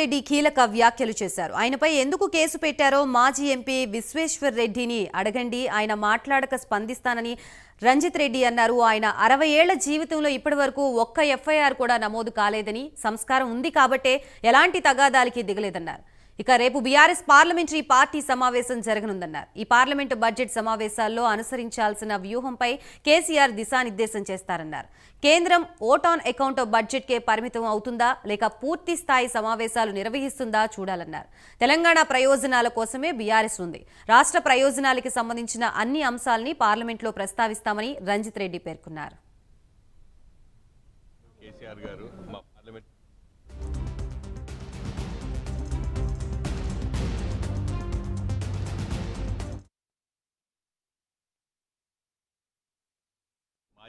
రెడ్డి కీలక వ్యాఖ్యలు చేశారు. ఆయనపై ఎందుకు కేసు పెట్టారో మాజీ ఎంపీ విశ్వేశ్వర్ రెడ్డిని అడగండి. ఆయన మాట్లాడక స్పందిస్తానని రంజిత్ రెడ్డి అన్నారు. ఆయన అరవై ఏళ్ళ జీవితంలో ఇప్పటి వరకు ఒక్క ఎఫ్ఐఆర్ కూడా నమోదు కాలేదని సంస్కారం ఉంది కాబట్టే ఎలాంటి తగాదాలకి దిగలేదన్నారు. ఇక రేపు బీఆర్ఎస్ పార్లమెంటరీ పార్టీ సమావేశం జరగనుందన్నారు. ఈ పార్లమెంటు బడ్జెట్ సమావేశాల్లో అనుసరించాల్సిన వ్యూహంపై కేసీఆర్ దిశానిర్దేశం చేస్తారన్నారు. కేంద్రం ఓట్ ఆన్ అకౌంట్ బడ్జెట్కే పరిమితం అవుతుందా లేక పూర్తి స్థాయి సమావేశాలు నిర్వహిస్తుందా చూడాలన్నారు. తెలంగాణ ప్రయోజనాల కోసమే బీఆర్ఎస్ ఉంది. రాష్ట్ర ప్రయోజనాలకి సంబంధించిన అన్ని అంశాలని పార్లమెంట్లో ప్రస్తావిస్తామని రంజిత్ రెడ్డి పేర్కొన్నారు. కేసీఆర్ గారు మా పార్లమెంట్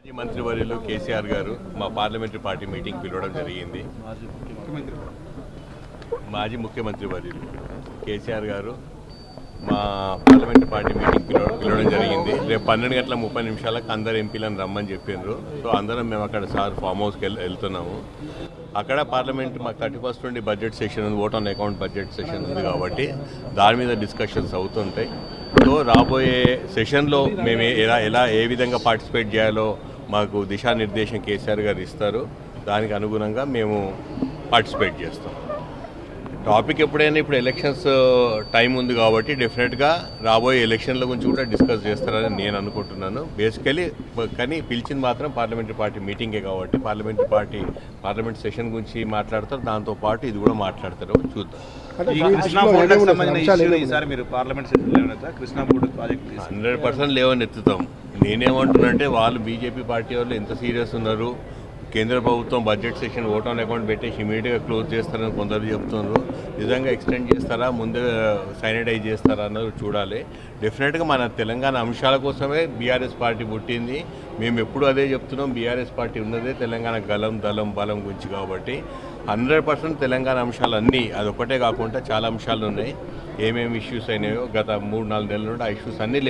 మాజీ మంత్రివర్యులు కేసీఆర్ గారు మా పార్లమెంటరీ పార్టీ మీటింగ్ పిలవడం జరిగింది. మాజీ ముఖ్యమంత్రి వర్యులు కేసీఆర్ గారు మా పార్లమెంట్ పార్టీ మీటింగ్ పిలవడం జరిగింది. రేపు పన్నెండు గంటల ముప్పై నిమిషాలకు అందరు ఎంపీలను రమ్మని చెప్పిండ్రు. సో అందరం మేము అక్కడ సార్ ఫామ్ హౌస్కి వెళ్తున్నాము. అక్కడ పార్లమెంట్ మాకు థర్టీ ఫస్ట్ నుండి బడ్జెట్ సెషన్ ఉంది vote on account budget session ఉంది కాబట్టి దాని మీద డిస్కషన్స్ అవుతుంటాయి. సో రాబోయే సెషన్లో మేము ఎలా ఎలా ఏ విధంగా పార్టిసిపేట్ చేయాలో మాకు దిశానిర్దేశం కేసీఆర్ గారు ఇస్తారు. దానికి అనుగుణంగా మేము పార్టిసిపేట్ చేస్తాం. టాపిక్ ఎప్పుడైనా ఇప్పుడు ఎలక్షన్స్ టైం ఉంది కాబట్టి డెఫినెట్గా రాబోయే ఎలక్షన్ల గురించి కూడా డిస్కస్ చేస్తారని నేను అనుకుంటున్నాను. బేసికలీ కానీ పిలిచింది మాత్రం పార్లమెంటరీ పార్టీ మీటింగే కాబట్టి పార్లమెంటరీ పార్టీ పార్లమెంట్ సెషన్ గురించి మాట్లాడతారు. దాంతో పాటు ఇది కూడా మాట్లాడతారు. చూద్దాం. హండ్రెడ్ పర్సెంట్ లేవని ఎత్తుతాం. నేనేమంటున్నానంటే వాళ్ళు బీజేపీ పార్టీ వాళ్ళు ఎంత సీరియస్ ఉన్నారు? కేంద్ర ప్రభుత్వం budget session vote on account పెట్టేసి ఇమీడియట్గా క్లోజ్ చేస్తారని కొందరు చెప్తున్నారు. నిజంగా ఎక్స్టెండ్ చేస్తారా? ముందే శానిటైజ్ చేస్తారా అన్నది చూడాలి. డెఫినెట్గా మన తెలంగాణ అంశాల కోసమే బీఆర్ఎస్ పార్టీ పుట్టింది. మేము ఎప్పుడు అదే చెప్తున్నాం. బీఆర్ఎస్ పార్టీ ఉన్నదే తెలంగాణ గలం దళం బలం గురించి కాబట్టి హండ్రెడ్ పర్సెంట్ తెలంగాణ అంశాలు అన్నీ అదొక్కటే కాకుండా చాలా అంశాలు ఉన్నాయి. ఏమేమి ఇష్యూస్ అయినాయో గత మూడు నాలుగు నెలల నుండి ఆ ఇష్యూస్ అన్నీ లేవు.